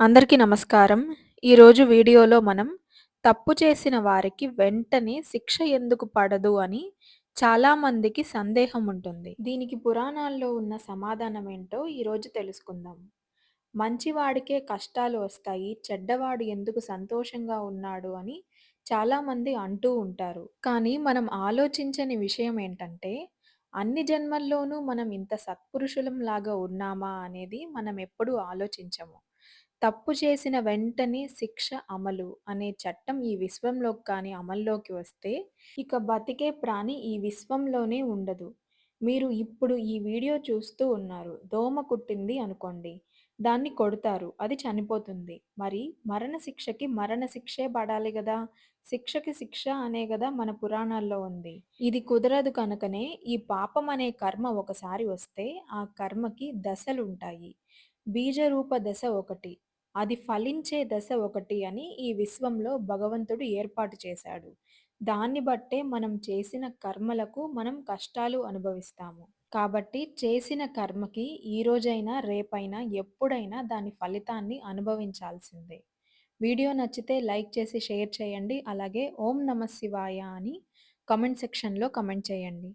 అందరికీ నమస్కారం. ఈరోజు వీడియోలో మనం తప్పు చేసిన వారికి వెంటనే శిక్ష ఎందుకు పడదు అని చాలామందికి సందేహం ఉంటుంది. దీనికి పురాణాల్లో ఉన్న సమాధానం ఏంటో ఈరోజు తెలుసుకుందాం. మంచివాడికే కష్టాలు వస్తాయి, చెడ్డవాడు ఎందుకు సంతోషంగా ఉన్నాడు అని చాలామంది అంటూ ఉంటారు. కానీ మనం ఆలోచించని విషయం ఏంటంటే, అన్ని జన్మల్లోనూ మనం ఇంత సత్పురుషులంలాగా ఉన్నామా అనేది మనం ఎప్పుడూ ఆలోచించము. తప్పు చేసిన వెంటనే శిక్ష అమలు అనే చట్టం ఈ విశ్వంలోకి కానీ అమల్లోకి వస్తే ఇక బతికే ప్రాణి ఈ విశ్వంలోనే ఉండదు. మీరు ఇప్పుడు ఈ వీడియో చూస్తూ ఉన్నారు. దోమ కుట్టింది అనుకోండి. దాన్ని కొడతారు. అది చనిపోతుంది. మరి మరణశిక్షకి మరణశిక్షే పడాలి గదా! శిక్షకి శిక్ష అనే గదా మన పురాణాల్లో ఉంది. ఇది కుదరదు కనుకనే ఈ పాపం అనే కర్మ ఒకసారి వస్తే ఆ కర్మకి దశలుంటాయి. బీజరూప దశ ఒకటి. అది ఫలించే దశ ఒకటి అని ఈ విశ్వంలో భగవంతుడు ఏర్పాటు చేశాడు. దాన్ని బట్టే మనం చేసిన కర్మలకు మనం కష్టాలు అనుభవిస్తాము. కాబట్టి చేసిన కర్మకి ఈరోజైనా, రేపైనా, ఎప్పుడైనా దాని ఫలితాన్ని అనుభవించాల్సిందే. వీడియో నచ్చితే లైక్ చేసి షేర్ చేయండి. అలాగే ఓం నమ శివాయ అని కమెంట్ సెక్షన్‌లో కమెంట్ చేయండి.